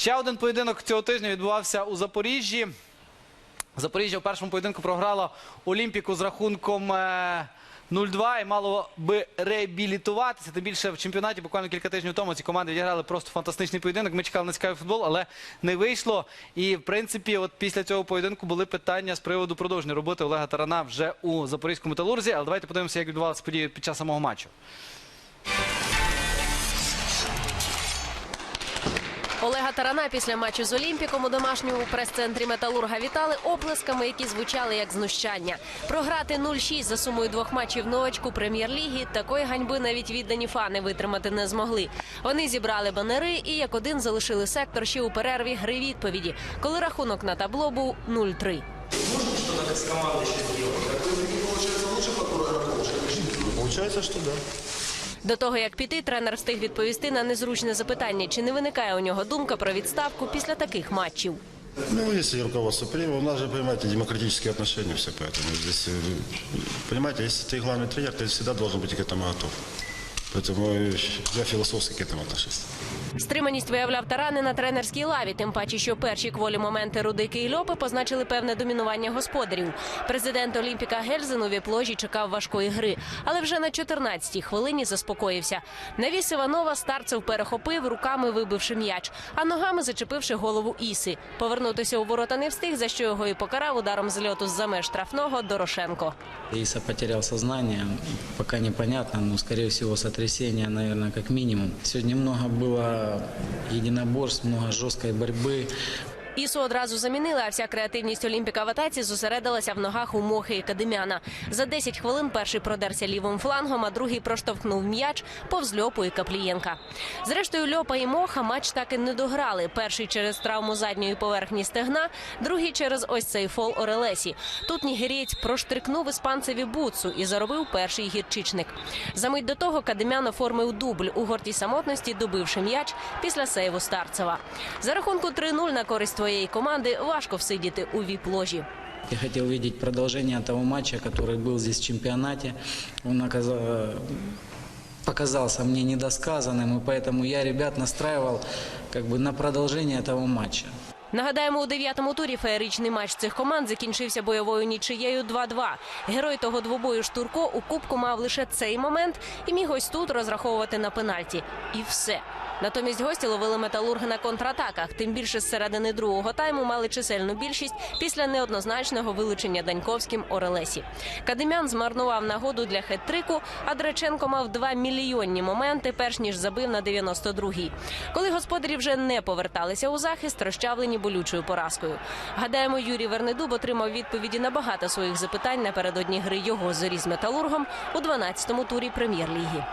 Ще один поєдинок цього тижня відбувався у Запоріжжі. Запоріжжя в першому поєдинку програло Олімпіку з рахунком е, 0-2 і мало би реабілітуватися. Тим більше в чемпіонаті буквально кілька тижнів тому ці команди відіграли просто фантастичний поєдинок. Ми чекали на цікавий футбол, але не вийшло. І в принципі, от після цього поєдинку були питання з приводу продовження роботи Олега Тарана вже у запорізькому металурзі. Але давайте подивимося, як відбувалися події під час самого матчу. Олега Тарана після матчу з Олімпіком у домашньому прес-центрі Металурга вітали оплесками, які звучали як знущання. Програти 0-6 за сумою двох матчів новачку прем'єр-ліги такої ганьби навіть віддані фани витримати не змогли. Вони зібрали банери і як один залишили сектор ще у перерві гри відповіді, коли рахунок на табло був 0-3. Получается, что да. До того як піти, тренер встиг відповісти на незручне запитання, чи не виникає у нього думка про відставку після таких матчів. Ну, если руководство примет, у нас же, понимаете, демократические отношения все, поэтому здесь, э, понимаете, если ты главный тренер, ты всегда должен быть к этому готов. Поэтому э, я философски к этому отношусь. Стриманість виявляв Тарани на тренерській лаві, тим паче, що перші кволі моменти Рудики і Льопи позначили певне домінування господарів. Президент Олімпіка Гельзен у віп-ложі чекав важкої гри, але вже на 14-й хвилині заспокоївся. Навіс Іванова старцев перехопив, руками вибивши м'яч, а ногами зачепивши голову Іси. Повернутися у ворота не встиг, за що його і покарав ударом з льоту з-за меж штрафного Дорошенко. Иса потерял сознание, пока непонятно, но, скорее всего, сотрясение, наверное, как минимум. Сегодня много было единоборств, много жесткой борьбы. Ісу одразу замінили, а вся креативність Олімпіка в атаці зосередилася в ногах у Мохи і Кадемяна. За 10 хвилин перший продерся лівим флангом, а другий проштовхнув м'яч повз Льопу і Каплієнка. Зрештою, Льопа і Моха матч так і не дограли. Перший через травму задньої поверхні стегна, другий через ось цей фол Орелесі. Тут нігерієць проштрикнув іспанцеві буцу і заробив перший гірчичник. За мить до того Кадемян оформив дубль у гортій самотності, добивши м'яч після сейву Старцева. За рахунку 3-0 на користь твоєї команди важко всидіти у віп-ложі. Я хотел видеть продолжение того матча, который был здесь в чемпионате. Он оказа- показался мне недосказанным, и поэтому я ребят настраивал как бы на продолжение этого матча. Нагадаємо, у дев'ятому турі феєричний матч цих команд закінчився бойовою нічиєю 2-2. Герой того двобою Штурко у кубку мав лише цей момент і міг ось тут розраховувати на пенальті. І все. Натомість гості ловили металурги на контратаках. Тим більше з середини другого тайму мали чисельну більшість після неоднозначного вилучення Даньковським Орелесі. Кадемян змарнував нагоду для хет-трику, а Дреченко мав два мільйонні моменти, перш ніж забив на 92-й. Коли господарі вже не поверталися у захист, розчавлені болючою поразкою. Гадаємо, Юрій Вернедуб отримав відповіді на багато своїх запитань напередодні гри його зорі з металургом у 12-му турі прем'єр-ліги.